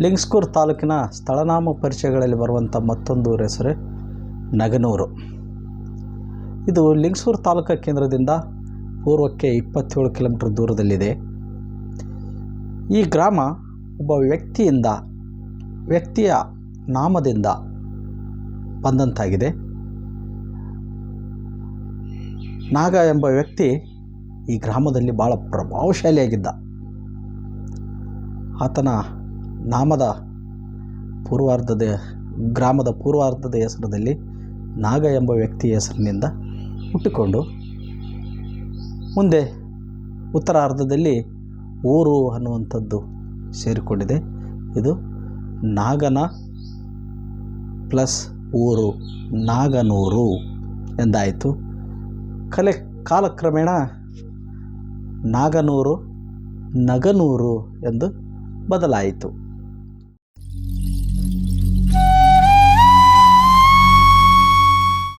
ಲಿಂಗ್ಸ್ಕೂರು ತಾಲೂಕಿನ ಸ್ಥಳನಾಮ ಪರಿಚಯಗಳಲ್ಲಿ ಬರುವಂಥ ಮತ್ತೊಂದು ಊರ ಹೆಸರು ನಗನೂರು. ಇದು ಲಿಂಗ್ಸೂರು ತಾಲೂಕ ಕೇಂದ್ರದಿಂದ ಪೂರ್ವಕ್ಕೆ ಇಪ್ಪತ್ತೇಳು ಕಿಲೋಮೀಟರ್ ದೂರದಲ್ಲಿದೆ. ಈ ಗ್ರಾಮ ಒಬ್ಬ ವ್ಯಕ್ತಿಯಿಂದ, ವ್ಯಕ್ತಿಯ ನಾಮದಿಂದ ಬಂದಂತಾಗಿದೆ. ನಾಗ ಎಂಬ ವ್ಯಕ್ತಿ ಈ ಗ್ರಾಮದಲ್ಲಿ ಭಾಳ ಪ್ರಭಾವಶಾಲಿಯಾಗಿದ್ದ. ಆತನ ನಾಮದ ಪೂರ್ವಾರ್ಧದ ಗ್ರಾಮದ ಪೂರ್ವಾರ್ಧದ ಹೆಸರದಲ್ಲಿ ನಾಗ ಎಂಬ ವ್ಯಕ್ತಿಯ ಹೆಸರಿನಿಂದ ಹುಟ್ಟಿಕೊಂಡು ಮುಂದೆ ಉತ್ತರಾರ್ಧದಲ್ಲಿ ಊರು ಅನ್ನುವಂಥದ್ದು ಸೇರಿಕೊಂಡಿದೆ. ಇದು ನಾಗನ ಪ್ಲಸ್ ಊರು ನಾಗನೂರು ಎಂದಾಯಿತು. ಕಲೆ ಕಾಲಕ್ರಮೇಣ ನಾಗನೂರು, ನಗನೂರು ಎಂದು ಬದಲಾಯಿತು.